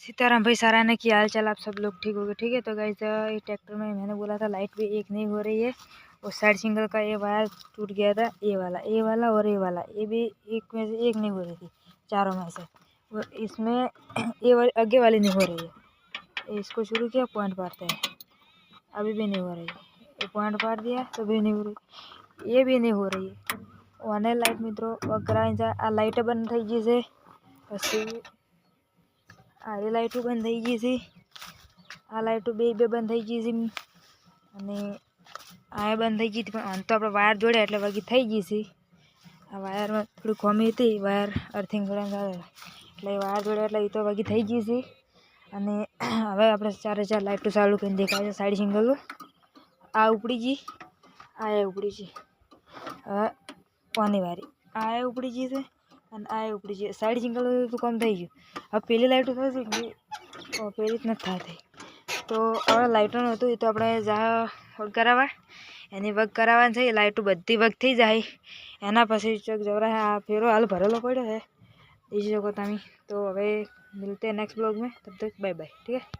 सीताराम भाई सराहना की हाल चाल आप सब लोग ठीक होगे ठीक है तो गाइस ये ट्रैक्टर में मैंने बोला था लाइट भी एक नहीं हो रही है और साइड सिंगल का ये वायर टूट गया था ये वाला ये वाला और ये वाला ये भी एक में से एक नहीं हो रही थी चारों में से और इसमें ये वाली आगे वाली नहीं हो रही है इसको शुरू किया पॉइंट पारते हैं अभी भी नहीं हो रही ये पॉइंट पार दिया तो भी नहीं हो रही ये भी नहीं हो रही है અને લાઇટ મિત્રો વકરાઈ જાય આ લાઇટ બંધ થઈ ગઈ છે પછી આ એ લાઇટો બંધ થઈ ગઈ છે. આ લાઇટો બે બે બંધ થઈ ગઈ છે. અને આ બંધ થઈ ગઈ હતી, પણ આમ તો આપણે વાયર જોડ્યા એટલે વાગી થઈ ગઈ છે. આ વાયરમાં થોડી ખોમી હતી, વાયર અર્થિંગ જોડ્યા એટલે વાયર જોડ્યા એટલે એ તો વાગી થઈ ગઈ છે. અને હવે આપણે ચારે ચાર લાઇટો ચાલુ કરીને દેખાય છે સાઈડ સિંગલો આ ઉપડી ગઈ, આ એ ઉપડી ગઈ. હવે કોની વારી? આ એ ઉપડી ગઈ છે. અને આ ઉપડી જાય સાઈડ જિંગલ તો કામ થઈ ગયું? હવે પેલી લાઇટો થતી એટલે પેલી જ નથી થતી. તો હવે લાઇટોનું હતું એ તો આપણે જા વર્ક કરાવવા. એની વગ કરાવવાની થઈ લાઇટો બધી વગ થઈ જાય. એના પછી ચોક જવરા આ ફેરો હાલ ભરેલો પડ્યો છે. એ શકો તમે. તો હવે મિલતે નેક્સ્ટ બ્લોગ મેં તબ તક બાય બાય. ઠીક હે